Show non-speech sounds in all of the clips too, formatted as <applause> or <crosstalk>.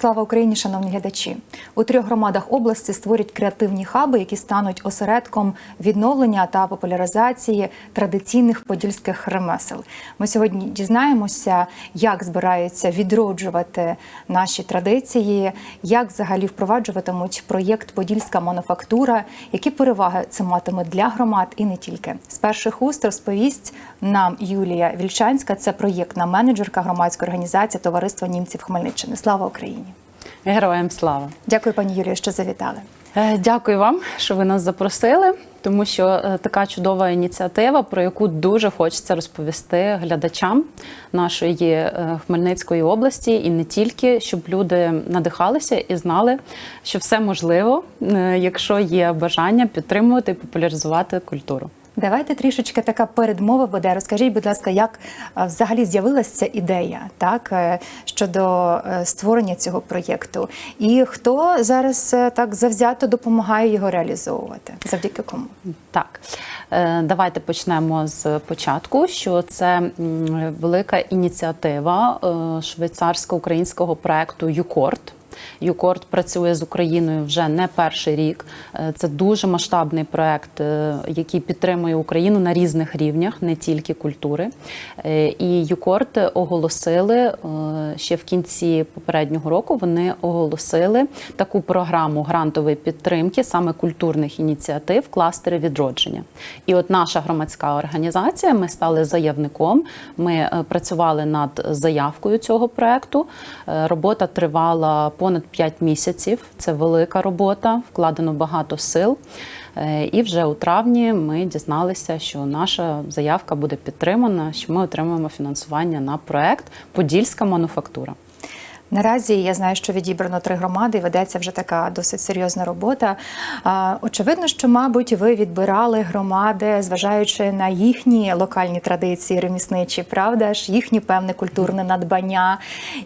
Слава Україні, шановні глядачі! У трьох громадах області створять креативні хаби, які стануть осередком відновлення та популяризації традиційних подільських ремесел. Ми сьогодні дізнаємося, як збираються відроджувати наші традиції, як взагалі впроваджуватимуть проєкт Подільська мануфактура, які переваги це матиме для громад і не тільки. З перших уст розповість нам Юлія Вільчанська. Це проєктна менеджерка громадської організації Товариства німців Хмельниччини. Слава Україні! Героям слава! Дякую, пані Юлію, що завітали. Е, Дякую вам, що ви нас запросили, тому що е, така чудова ініціатива, про яку дуже хочеться розповісти глядачам нашої е, Хмельницької області, і не тільки, щоб люди надихалися і знали, що все можливо, якщо є бажання підтримувати і популяризувати культуру. Давайте трішечки така передмова буде. Розкажіть, будь ласка, як е, взагалі з'явилася ця ідея так е, щодо е, створення цього проєкту, і хто зараз так завзято допомагає його реалізовувати? Завдяки кому? Так, давайте почнемо з початку. Що це велика ініціатива швейцарсько-українського проекту ЮКОРТ. ЮКОРТ працює з Україною вже не перший рік. Е, Це дуже масштабний проект, е, який підтримує Україну на різних рівнях, не тільки культури. Е, І ЮКОРТ оголосили ще в кінці попереднього року. Вони оголосили таку програму грантової підтримки саме культурних ініціатив кластери відродження. І от наша громадська організація, ми стали заявником. Ми працювали над заявкою цього проекту. Робота тривала понад 5 місяців. Це велика робота, вкладено багато сил. Е, І вже у травні ми дізналися, що наша заявка буде підтримана, що ми отримаємо фінансування на проект Подільська мануфактура. Наразі я знаю, що відібрано три громади, і ведеться вже така досить серйозна робота. Очевидно, що, мабуть, ви відбирали громади, зважаючи на їхні локальні традиції ремісничі, правда ж, їхнє певне культурне надбання.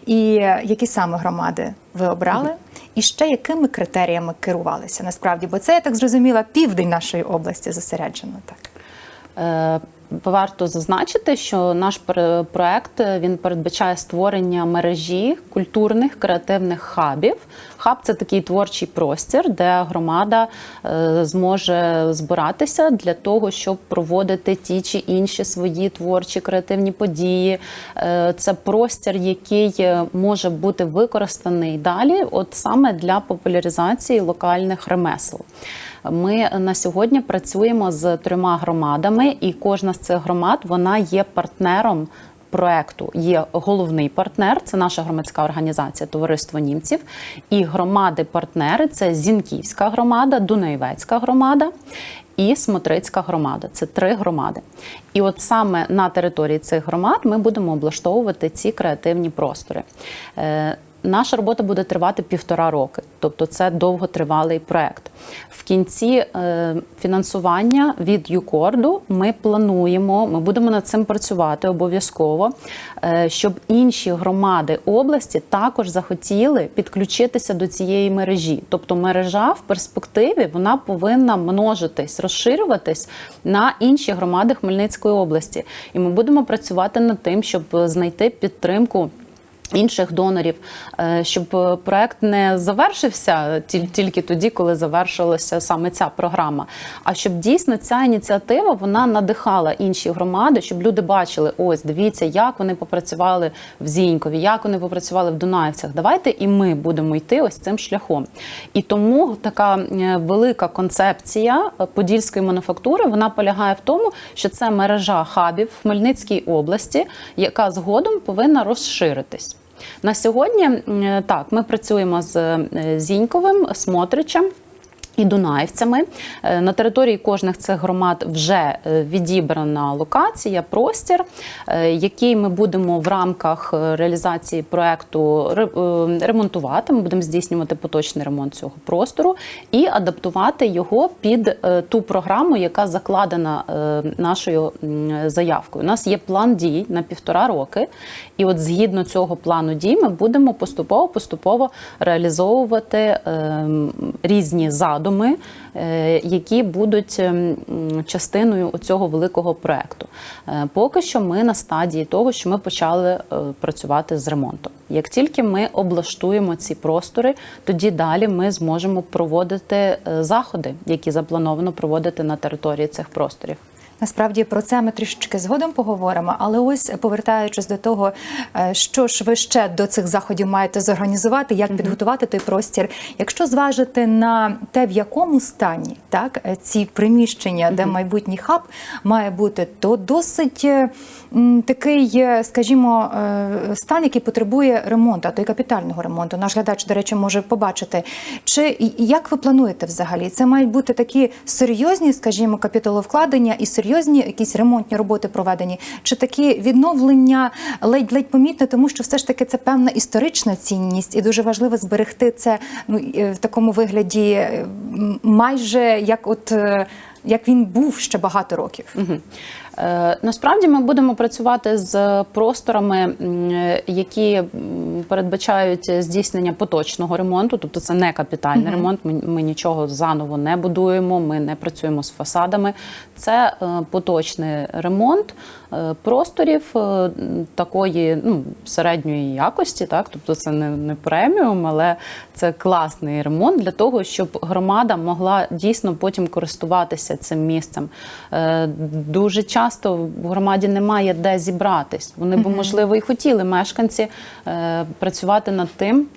І які саме громади ви обрали? І ще якими критеріями керувалися насправді? Бо це я так зрозуміла, південь нашої області зосереджено так. Варто зазначити, що наш проект е, він передбачає створення мережі культурних креативних хабів. Хаб це такий творчий простір, де громада е, зможе збиратися для того, щоб проводити ті чи інші свої творчі креативні події. Е, Це простір, який може бути використаний далі, от саме для популяризації локальних ремесел. Ми на сьогодні працюємо з трьома громадами, і кожна з цих громад вона є партнером. Проекту є головний партнер, це наша громадська організація Товариство німців. І громади-партнери це Зінківська громада, Дунаєвецька громада і Смотрицька громада. Це три громади. І от саме на території цих громад ми будемо облаштовувати ці креативні простори. Е, Наша робота буде тривати півтора роки, тобто це довготривалий проект. В кінці е, фінансування від ЮКОРДу ми плануємо, ми будемо над цим працювати обов'язково, е, щоб інші громади області також захотіли підключитися до цієї мережі. Тобто мережа в перспективі вона повинна множитись, розширюватись на інші громади Хмельницької області. І ми будемо працювати над тим, щоб знайти підтримку. Інших донорів, е, щоб е, проект не завершився тіль- тільки тоді, коли завершилася саме ця програма. А щоб дійсно ця ініціатива вона надихала інші громади, щоб люди бачили: ось дивіться, як вони попрацювали в Зінькові, як вони попрацювали в Дунаївцях. Давайте і ми будемо йти ось цим шляхом. І тому така е, велика концепція подільської мануфактури вона полягає в тому, що це мережа хабів в Хмельницькій області, яка згодом повинна розширитись. На сьогодні так ми працюємо з е, Зіньковим, Смотричем. І Дунаївцями Е, на території кожних цих громад вже е, відібрана локація, простір, який ми будемо в рамках реалізації проекту ремонтувати. Ми будемо здійснювати поточний ремонт цього простору і адаптувати його під ту програму, яка закладена нашою заявкою. У нас є план дій на півтора роки, і от згідно цього плану дій ми будемо поступово поступово реалізовувати ем, різні задуми задуми, е, які будуть ем, частиною цього великого проекту. Е, Поки що ми на стадії того, що ми почали е, працювати з ремонтом. Як тільки ми облаштуємо ці простори, тоді далі ми зможемо проводити е, заходи, які заплановано проводити на території цих просторів. Насправді про це ми трішечки згодом поговоримо. Але ось повертаючись до того, е, що ж ви ще до цих заходів маєте зорганізувати, як підготувати той простір. Якщо зважити на те, в якому стані так е, ці приміщення, де майбутній хаб має бути, то досить е, м, такий, скажімо, стан, який потребує ремонту, а то й капітального ремонту. Наш глядач, до речі, може побачити. Чи як ви плануєте взагалі? Це мають бути такі серйозні, скажімо, капіталовкладення і серйозні якісь ремонтні роботи проведені, чи такі відновлення ледь-ледь помітне, тому що все ж таки це певна історична цінність, і дуже важливо зберегти це ну е, в такому вигляді, е, майже як от. е, Як він був ще багато років, Мгм. Е, Насправді ми будемо працювати з просторами, які передбачають здійснення поточного ремонту, тобто це не капітальний ремонт. Ми, ми нічого заново не будуємо, ми не працюємо з фасадами. Це е, поточний ремонт е, просторів е, такої ну, середньої якості, так тобто це не, не преміум, але це класний ремонт для того, щоб громада могла дійсно потім користуватися цим місцем. Е, Дуже часто в громаді немає де зібратись. Вони б, можливо, і хотіли мешканці е, працювати над тим.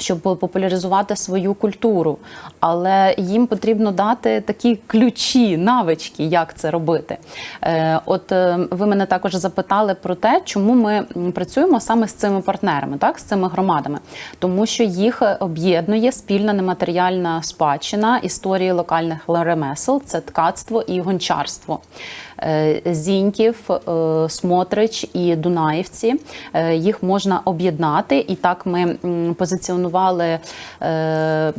Щоб популяризувати свою культуру, але їм потрібно дати такі ключі, навички, як це робити. Е, от е, ви мене також запитали про те, чому ми працюємо саме з цими партнерами, так з цими громадами, тому що їх е, об'єднує спільна нематеріальна спадщина історії локальних ремесел, це ткацтво і гончарство. Е, Зіньків, е, Смотрич і Дунаївці. Е, Їх можна об'єднати, і так ми позиціонували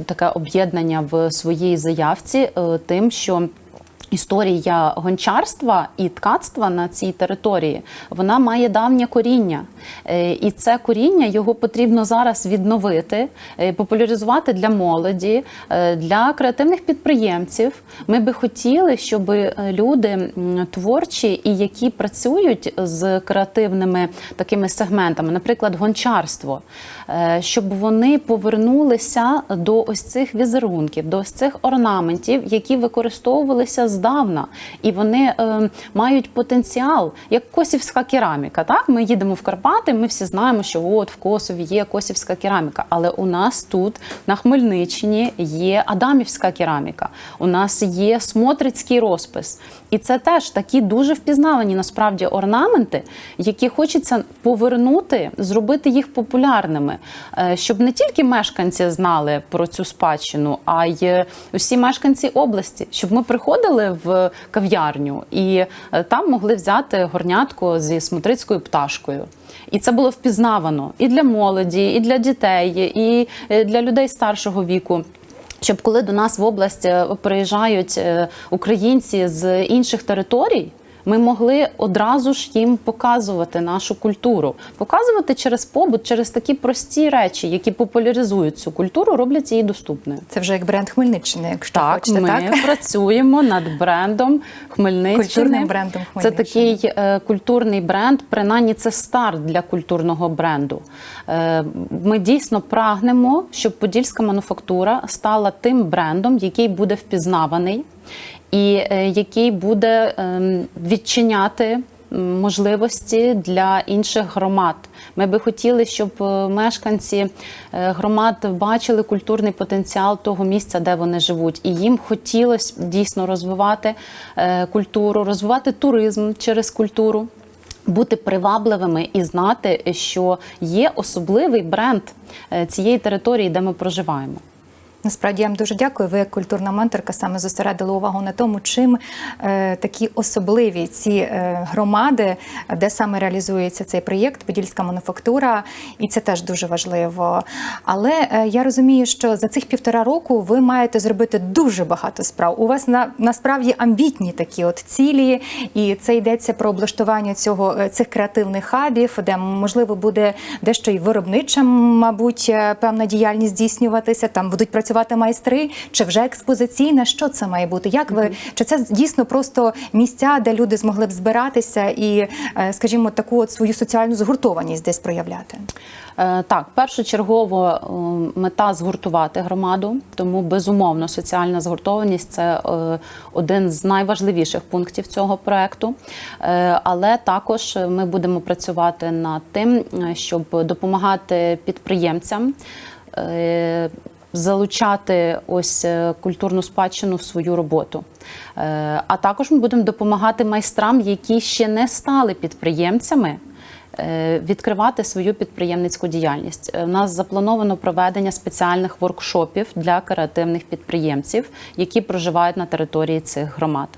таке об'єднання в своїй заявці тим, що Історія гончарства і ткацтва на цій території вона має давнє коріння, Е, і це коріння його потрібно зараз відновити, е, популяризувати для молоді, е, для креативних підприємців. Ми би хотіли, щоб люди творчі і які працюють з креативними такими сегментами, наприклад, гончарство, щоб вони повернулися до ось цих візерунків, до ось цих орнаментів, які використовувалися здавна, і вони е, мають потенціал, як косівська кераміка. Так, ми їдемо в Карпати. Ми всі знаємо, що от в Косові є косівська кераміка, але у нас тут на Хмельниччині є Адамівська кераміка. У нас є смотрицький розпис, і це теж такі дуже впізнавані насправді орнаменти, які хочеться повернути, зробити їх популярними, е, щоб не тільки мешканці знали про цю спадщину, а й усі мешканці області, щоб ми приходили в кав'ярню і е, там могли взяти горнятку зі смотрицькою пташкою. І це було впізнавано і для молоді, і для дітей, і е, для людей старшого віку. Щоб коли до нас в область е, приїжджають українці з інших територій, ми могли одразу ж їм показувати нашу культуру, показувати через побут, через такі прості речі, які популяризують цю культуру, роблять її доступною. це вже як бренд Хмельниччини, якщо Так, хочете, ми так <laughs> працюємо над брендом Хмельниччини. Культурним брендом Це такий е, культурний бренд, принаймні це старт для культурного бренду. Е, ми дійсно прагнемо, щоб подільська мануфактура стала тим брендом, який буде впізнаваний і е, який буде ем, відчиняти можливості для інших громад. Ми би хотіли, щоб е, мешканці е, громад бачили культурний потенціал того місця, де вони живуть, і їм хотілося дійсно розвивати культуру, розвивати туризм через культуру. Бути привабливими і знати, що є особливий бренд цієї території, де ми проживаємо. Насправді я вам дуже дякую. Ви як культурна менторка саме зосередили увагу на тому, чим е, такі особливі ці е, громади, де саме реалізується цей проєкт Подільська мануфактура, і це теж дуже важливо. Але е, я розумію, що за цих півтора року ви маєте зробити дуже багато справ. У вас на насправді амбітні такі от цілі, і це йдеться про облаштування цього е, цих креативних хабів, де можливо буде дещо і виробнича, мабуть, е, певна діяльність здійснюватися. Там будуть працювати працювати майстри, чи вже експозиційна? Що це має бути? Як ви чи це дійсно просто місця, де люди змогли б збиратися і, е, скажімо, таку от свою соціальну згуртованість десь проявляти? Е, Так, першочергово е, мета згуртувати громаду, тому безумовно соціальна згуртованість це один з найважливіших пунктів цього проекту. Але також ми будемо працювати над тим, щоб допомагати підприємцям. Залучати ось е, культурну спадщину в свою роботу. Е, А також ми будемо допомагати майстрам, які ще не стали підприємцями, е, відкривати свою підприємницьку діяльність. У нас заплановано проведення спеціальних воркшопів для креативних підприємців, які проживають на території цих громад.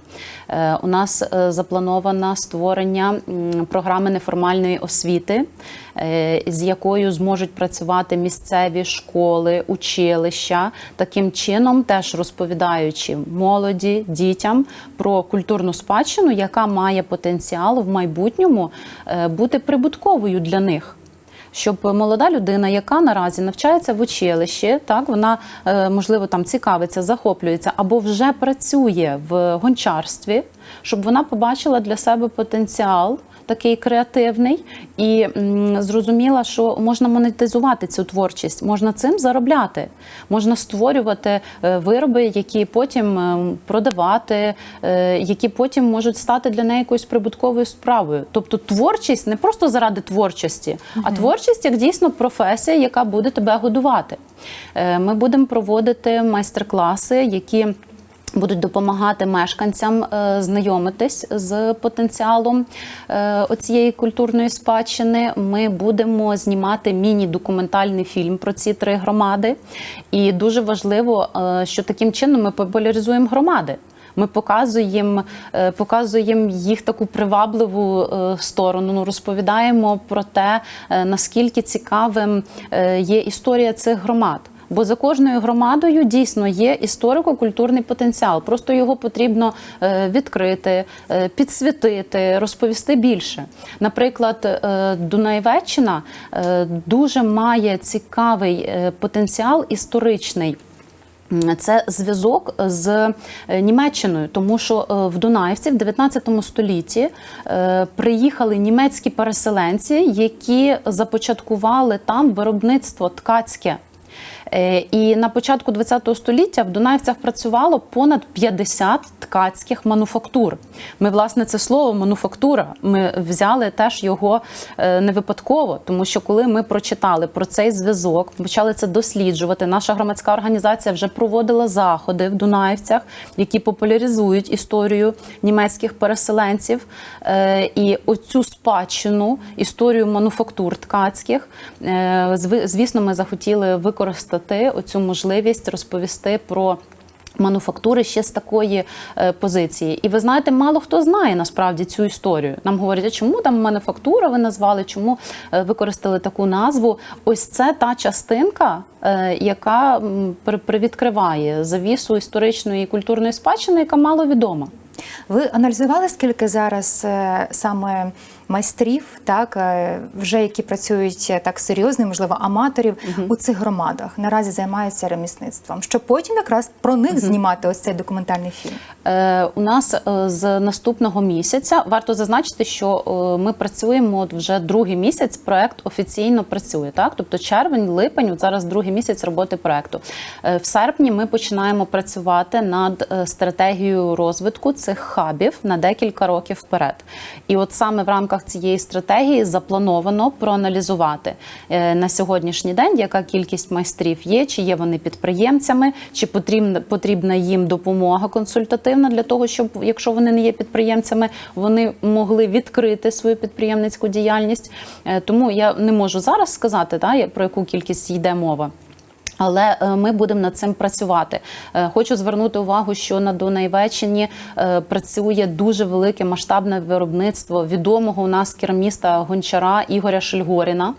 Е, У нас е, заплановано створення програми неформальної освіти, е, з якою зможуть працювати місцеві школи, училища, таким чином теж розповідаючи молоді, дітям про культурну спадщину, яка має потенціал в майбутньому бути прибутковою для них. Щоб молода людина, яка наразі навчається в училищі, так вона е, можливо там цікавиться, захоплюється або вже працює в гончарстві, щоб вона побачила для себе потенціал. Такий креативний і зрозуміла, що можна монетизувати цю творчість, можна цим заробляти, можна створювати е, вироби, які потім е, продавати, е, які потім можуть стати для неї якоюсь прибутковою справою. Тобто творчість не просто заради творчості, а творчість як дійсно професія, яка буде тебе годувати. Ми будемо проводити майстер-класи, які Будуть допомагати мешканцям е, знайомитись з потенціалом е, оцієї культурної спадщини. Ми будемо знімати міні-документальний фільм про ці три громади. І дуже важливо, е, що таким чином ми популяризуємо громади. Ми показуємо, показуємо їх таку привабливу сторону. Ну розповідаємо про те, наскільки цікавим є історія цих громад. Бо за кожною громадою дійсно є історико-культурний потенціал. Просто його потрібно е, відкрити, е, підсвітити, розповісти більше. Наприклад, е, Дунаєвеччина дуже має цікавий потенціал історичний. Це зв'язок з Німеччиною, тому що в Дунаївці в 19 столітті приїхали німецькі переселенці, які започаткували там виробництво ткацьке. Е, І на початку ХХ століття в Дунаївцях працювало понад 50 ткацьких мануфактур. Ми, власне, це слово мануфактура. Ми взяли теж його е, не випадково, тому що коли ми прочитали про цей зв'язок, почали це досліджувати. Наша громадська організація вже проводила заходи в Дунаївцях, які популяризують історію німецьких переселенців. Е, І оцю спадщину, історію мануфактур ткацьких, звісно, ми захотіли використати оцю можливість розповісти про. Мануфактури ще з такої е, позиції, і ви знаєте, мало хто знає насправді цю історію. Нам говорять, а чому там мануфактура ви назвали, чому е, використали таку назву? Ось це та частинка, е, яка привідкриває завісу історичної і культурної спадщини, яка мало відома. Ви аналізували скільки зараз е, саме майстрів, так е, вже які працюють е, так серйозно, можливо, аматорів у цих громадах наразі займаються ремісництвом, щоб потім якраз про них знімати ось цей документальний фільм. Е, у нас е, з наступного місяця варто зазначити, що ми працюємо от вже другий місяць. Проект офіційно працює. Так, тобто червень, липень, от зараз другий місяць роботи проекту. Е, в серпні ми починаємо працювати над стратегією розвитку цих хабів на декілька років вперед. І от саме в рамках цієї стратегії заплановано проаналізувати е, на сьогоднішній день, яка кількість майстрів є, чи є вони підприємцями, чи потрібна потрібна їм допомога консультативна для того, щоб якщо вони не є підприємцями, вони могли відкрити свою підприємницьку діяльність. Е, Тому я не можу зараз сказати, та, про яку кількість йде мова. Але е, ми будемо над цим працювати. Е, Хочу звернути увагу, що на Донайвеччині е, працює дуже велике масштабне виробництво відомого у нас керміста гончара Ігоря Шельгоріна.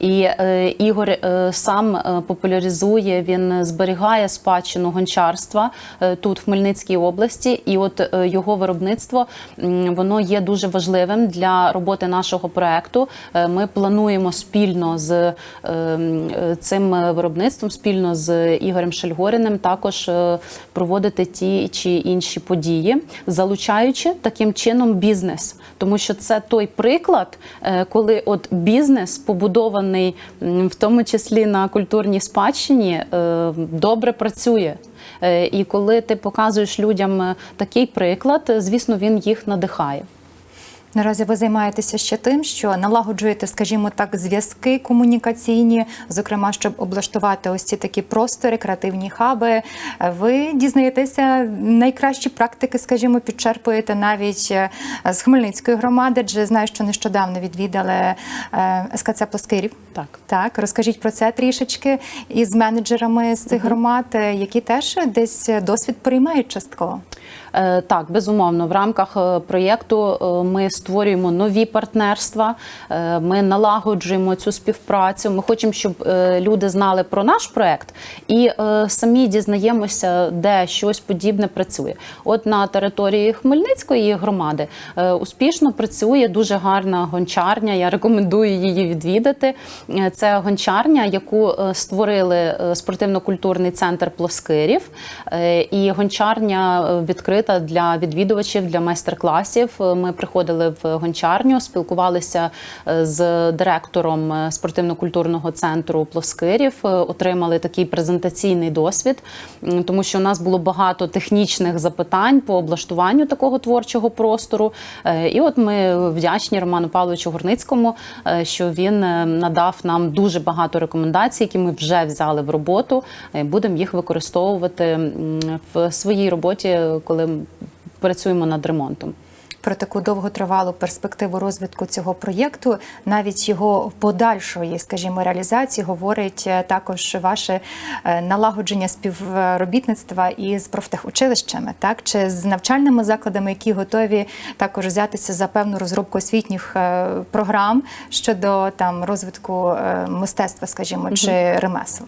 І е, Ігор е, сам е, популяризує, він зберігає спадщину гончарства е, тут, в Хмельницькій області. І от е, його виробництво м, воно є дуже важливим для роботи нашого проекту. Е, Ми плануємо спільно з е, е, цим виробництвом, спільно з Ігорем Шельгориним, також е, проводити ті чи інші події, залучаючи таким чином бізнес, тому що це той приклад, е, коли от бізнес побудований в тому числі на культурній спадщині, е, добре працює. Е, І коли ти показуєш людям е, такий приклад, звісно, він їх надихає. Наразі ви займаєтеся ще тим, що налагоджуєте, скажімо так, зв'язки комунікаційні, зокрема, щоб облаштувати ось ці такі простори, креативні хаби. Ви дізнаєтеся найкращі практики, скажімо, підчерпуєте навіть е, з Хмельницької громади, адже знаю, що нещодавно відвідали е, СКЦ Плоскирів. Так. Так, розкажіть про це трішечки із менеджерами з цих громад, е, які теж десь досвід переймають частково. Е, Так, безумовно, в рамках е, проєкту е, ми створюємо нові партнерства, ми налагоджуємо цю співпрацю. Ми хочемо, щоб люди знали про наш проєкт і самі дізнаємося, де щось подібне працює. От на території Хмельницької громади успішно працює дуже гарна гончарня. Я рекомендую її відвідати. Це гончарня, яку створили спортивно-культурний центр Плоскирів. І гончарня е, відкрита для відвідувачів для майстер-класів. Е, Ми приходили в гончарню, спілкувалися е, з директором е, спортивно-культурного центру Плоскирів, отримали такий презентаційний досвід, тому що у нас було багато технічних запитань по облаштуванню такого творчого простору. І от ми вдячні Роману Павловичу Горницькому, що він надав нам дуже багато рекомендацій, які ми вже взяли в роботу. Будемо їх використовувати в своїй роботі, коли працюємо над ремонтом. про таку довготривалу перспективу розвитку цього проєкту, навіть його подальшої, скажімо, реалізації говорить е, також ваше е, налагодження співробітництва із профтехучилищами, так чи з навчальними закладами, які готові також взятися за певну розробку освітніх е, програм щодо там розвитку мистецтва, скажімо, чи ремесел.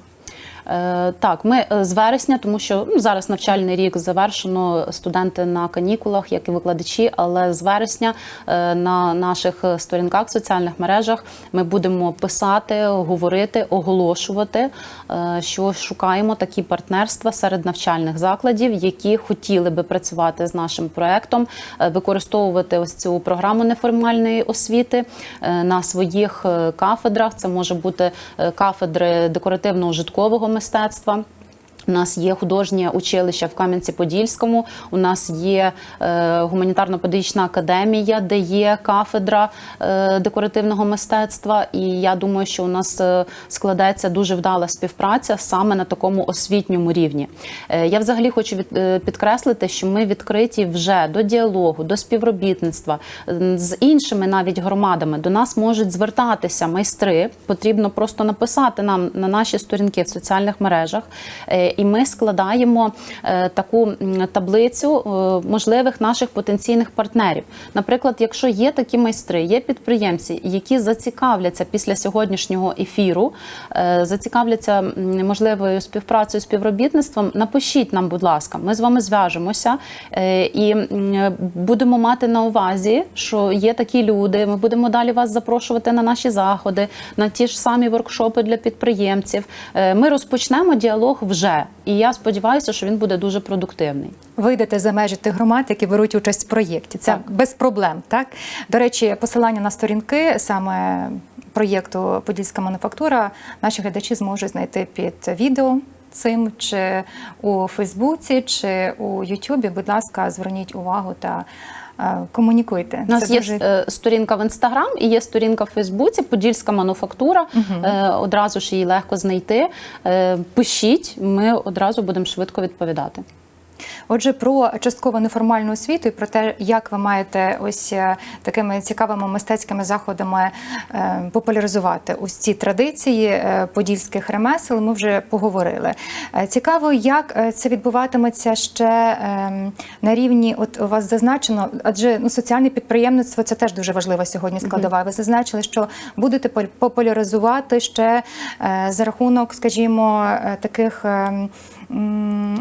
Е, Так, ми е, з вересня, тому що ну, зараз навчальний рік завершено, студенти на канікулах, як і викладачі. Але з вересня е, на наших сторінках соціальних мережах ми будемо писати, говорити, оголошувати, що шукаємо такі партнерства серед навчальних закладів, які хотіли би працювати з нашим проектом, використовувати ось цю програму неформальної освіти на своїх кафедрах. Це може бути кафедри декоративно-ужиткового мистецтва. У нас є художнє училище в Кам'янці-Подільському. У нас є е, гуманітарно-педагогічна академія, де є кафедра е, декоративного мистецтва. І я думаю, що у нас е, складається дуже вдала співпраця саме на такому освітньому рівні. Я взагалі хочу підкреслити, що ми відкриті вже до діалогу, до співробітництва з іншими навіть громадами. До нас можуть звертатися майстри. Потрібно просто написати нам на наші сторінки в соціальних мережах. І ми складаємо е, таку таблицю е, можливих наших потенційних партнерів. Наприклад, якщо є такі майстри, є підприємці, які зацікавляться після сьогоднішнього ефіру, е, зацікавляться можливою співпрацею, співробітництвом, напишіть нам, будь ласка, ми з вами зв'яжемося і будемо мати на увазі, що є такі люди. Ми будемо далі вас запрошувати на наші заходи, на ті ж самі воркшопи для підприємців. Ми розпочнемо діалог вже, і я сподіваюся, що він буде дуже продуктивний. вийдете за межі тих громад, які беруть участь в проєкті. Це Так. без проблем. Так до речі, посилання на сторінки саме проєкту Подільська мануфактура наші глядачі зможуть знайти під відео. Цим чи у Фейсбуці, чи у Ютубі, будь ласка, зверніть увагу та комунікуйте. У нас Це є дуже е, сторінка в інстаграм і є сторінка в Фейсбуці, Подільська мануфактура. Угу. Одразу ж її легко знайти. Е, Пишіть, ми одразу будемо швидко відповідати. Отже, про частково неформальну освіту і про те, як ви маєте ось е, такими цікавими мистецькими заходами е, популяризувати ось ці традиції е, подільських ремесел, ми вже поговорили. Цікаво, як це відбуватиметься ще е, на рівні, от у вас зазначено, адже ну, соціальне підприємництво це теж дуже важлива сьогодні складова. Ви зазначили, що будете популяризувати ще за рахунок, скажімо, таких.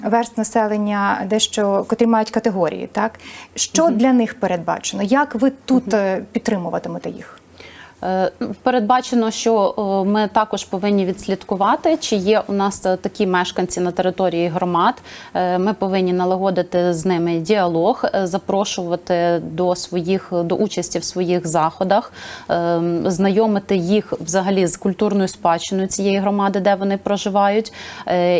Верст населення, дещо котрі мають категорії, так що для них передбачено? Як ви тут е, підтримуватимете їх? Е, Передбачено, що е, ми також повинні відслідкувати, чи є у нас е, такі мешканці на території громад. Ми повинні налагодити з ними діалог, запрошувати до своїх до участі в своїх заходах, знайомити їх взагалі з культурною спадщиною цієї громади, де вони проживають.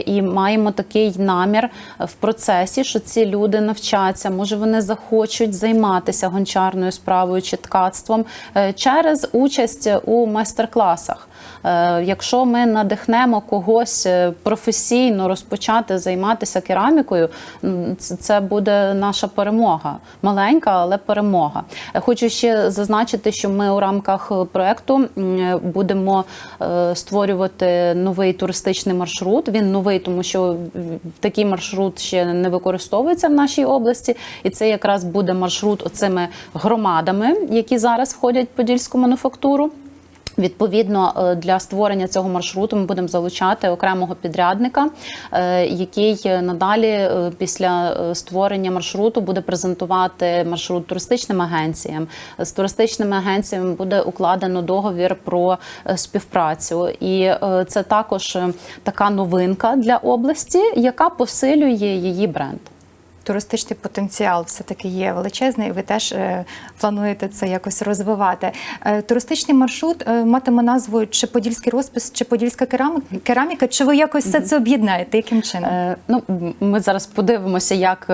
І маємо такий намір в процесі, що ці люди навчаться, може вони захочуть займатися гончарною справою чи ткацтвом через участь у майстер-класах. Е, Якщо ми надихнемо когось е, професійно розпочати займатися керамікою, це- буде наша перемога. Маленька, але перемога. Е, Хочу ще зазначити, що ми у рамках проекту будемо створювати новий туристичний маршрут. Він новий, тому що такий маршрут ще не використовується в нашій області, і це якраз буде маршрут оцими громадами, які зараз входять в подільську мануфактуру. Відповідно, е, для створення цього маршруту ми будемо залучати окремого підрядника, е, який е, надалі після створення маршруту буде презентувати маршрут туристичним агенціям. З туристичними агенціями буде укладено договір про співпрацю, і це також така новинка для області, яка посилює її бренд. Туристичний потенціал все-таки є величезний. Ви теж е, плануєте це якось розвивати. Е, туристичний маршрут е, матиме назву чи подільський розпис, чи подільська кераміка, чи ви якось все це об'єднаєте? Яким чином? Ну, ми зараз подивимося, як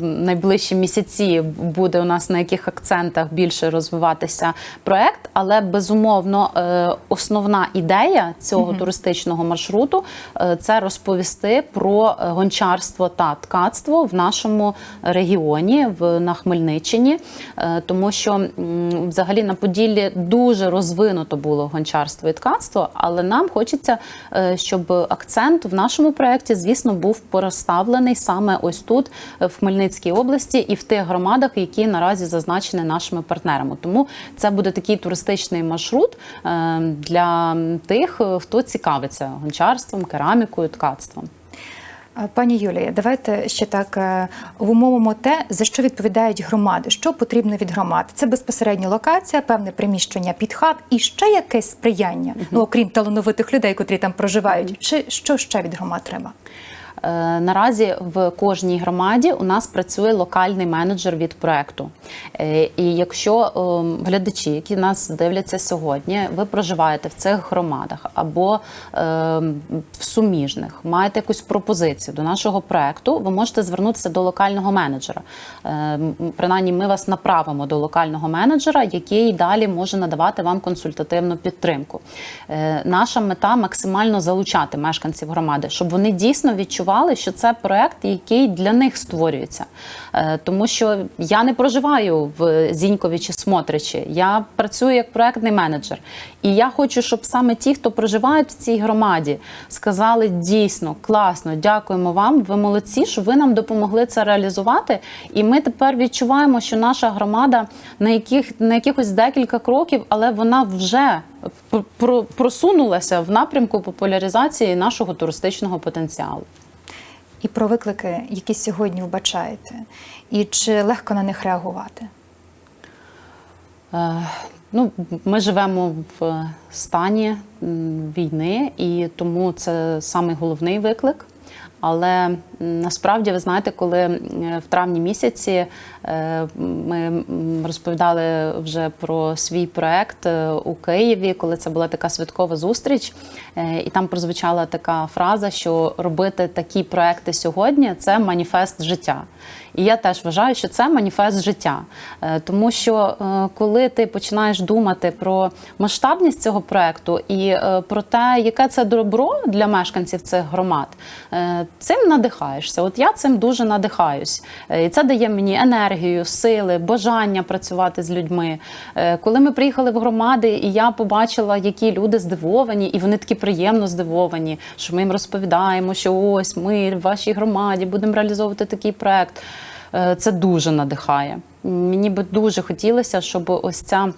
найближчі місяці буде у нас на яких акцентах більше розвиватися проект. Але безумовно, основна ідея цього туристичного маршруту це розповісти про гончарство та ткацтво в нашому регіоні, в на Хмельниччині, Е, тому що взагалі на Поділлі дуже розвинуто було гончарство і ткацтво, але нам хочеться, е, щоб акцент в нашому проєкті, звісно, був порозставлений саме ось тут, е, в Хмельницькій області, і в тих громадах, які наразі зазначені нашими партнерами. Тому це буде такий туристичний маршрут для тих, хто цікавиться гончарством, керамікою, ткацтвом. Е, Пані Юлія, давайте ще так е, умовимо те, за що відповідають громади, що потрібно від громад. Це безпосередньо локація, певне приміщення під хаб і ще якесь сприяння, ну окрім талановитих людей, котрі там проживають. Чи що ще від громад треба? Е, Наразі в кожній громаді у нас працює локальний менеджер від проекту. Е, І якщо ем, глядачі, які нас дивляться сьогодні, ви проживаєте в цих громадах або ем, в суміжних, маєте якусь пропозицію до нашого проекту, ви можете звернутися до локального менеджера. Ем, Принаймні, ми вас направимо до локального менеджера, який далі може надавати вам консультативну підтримку. Е, Наша мета максимально залучати мешканців громади, щоб вони дійсно відчували, що це проект, який для них створюється. Е, Тому що я не проживаю в Зінькові чи Смотричі, я працюю як проектний менеджер. І я хочу, щоб саме ті, хто проживають в цій громаді, сказали дійсно класно, дякуємо вам. Ви молодці, що ви нам допомогли це реалізувати. І ми тепер відчуваємо, що наша громада на яких на якихось декілька кроків, але вона вже пр- пр- просунулася в напрямку популяризації нашого туристичного потенціалу. І про виклики, які сьогодні вбачаєте, і чи легко на них реагувати? Е, Ну, ми живемо в стані війни, і тому це самий головний виклик. Але насправді ви знаєте, коли в травні місяці е, ми розповідали вже про свій проект е, у Києві, коли це була така святкова зустріч, е, і там прозвучала така фраза, що робити такі проекти сьогодні це маніфест життя. І я теж вважаю, що це маніфест життя, Е, тому що е, коли ти починаєш думати про масштабність цього проекту і е, про те, яке це добро для мешканців цих громад, е, цим надихаєшся. От я цим дуже надихаюсь. Е, І це дає мені енергію, сили, бажання працювати з людьми. Е, Коли ми приїхали в громади, і я побачила, які люди здивовані, і вони такі приємно здивовані, що ми їм розповідаємо, що ось ми в вашій громаді будемо реалізовувати такий проект. Е, Це дуже надихає. Мені би дуже хотілося, щоб ось ця.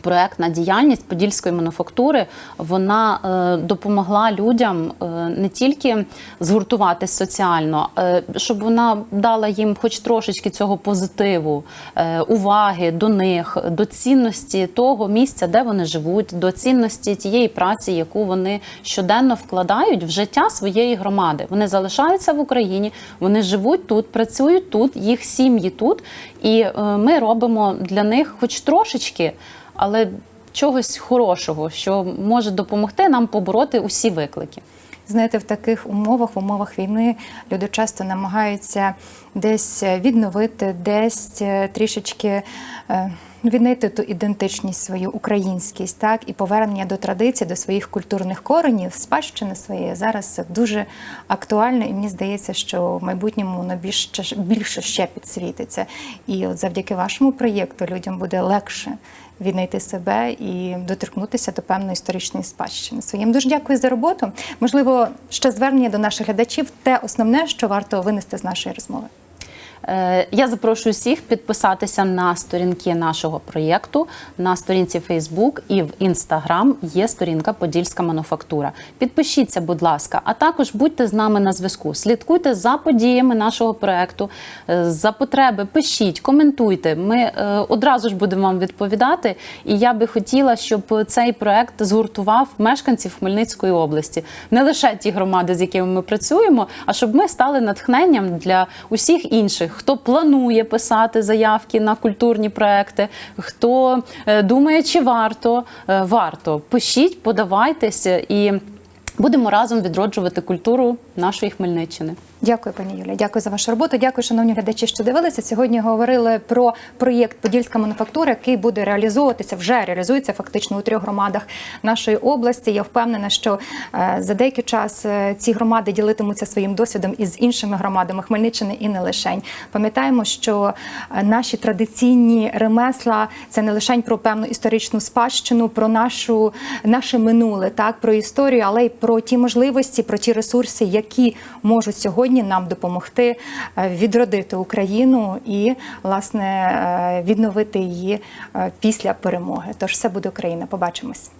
Проектна діяльність подільської мануфактури вона е, допомогла людям е, не тільки згуртуватись соціально, е, щоб вона дала їм хоч трошечки цього позитиву, е, уваги до них, до цінності того місця, де вони живуть, до цінності тієї праці, яку вони щоденно вкладають в життя своєї громади. Вони залишаються в Україні, вони живуть тут, працюють тут, їх сім'ї тут, і е, ми робимо для них хоч трошечки але чогось хорошого, що може допомогти нам побороти усі виклики. Знаєте, в таких умовах, в умовах війни, люди часто намагаються десь відновити, десь е, трішечки е, віднайти ту ідентичність свою, українськість, так і повернення до традицій, до своїх культурних коренів, спадщини своєї зараз це дуже актуально, і мені здається, що в майбутньому воно більше, більше ще підсвітиться. І от завдяки вашому проєкту людям буде легше віднайти себе і доторкнутися до певної історичної спадщини. Своїм дуже дякую за роботу. Можливо, ще звернення до наших глядачів те основне, що варто винести з нашої розмови. Е, Я запрошую всіх підписатися на сторінки нашого проєкту на сторінці Facebook і в Instagram є сторінка Подільська мануфактура. Підпишіться, будь ласка, а також будьте з нами на зв'язку. Слідкуйте за подіями нашого проєкту. Е, За потреби пишіть, коментуйте. Ми е, одразу ж будемо вам відповідати. І я би хотіла, щоб цей проєкт згуртував мешканців Хмельницької області, не лише ті громади, з якими ми працюємо, а щоб ми стали натхненням для усіх інших, хто планує писати заявки на культурні проекти, хто е, думає, чи варто, Е, варто. Пишіть, подавайтеся і будемо разом відроджувати культуру нашої Хмельниччини. Дякую, пані Юлія. Дякую за вашу роботу. Дякую, шановні глядачі, що дивилися. Сьогодні говорили про проєкт Подільська мануфактура, який буде реалізовуватися, вже реалізується фактично у трьох громадах нашої області. Я впевнена, що е, за деякий час е, ці громади ділитимуться своїм досвідом із іншими громадами Хмельниччини і не лишень. Пам'ятаємо, що е, наші традиційні ремесла це не лише про певну історичну спадщину, про нашу наше минуле, так про історію, але й про ті можливості, про ті ресурси, які можуть сьогодні нам допомогти е, відродити Україну і власне е, відновити її е, після перемоги. Тож все буде Україна. Побачимось.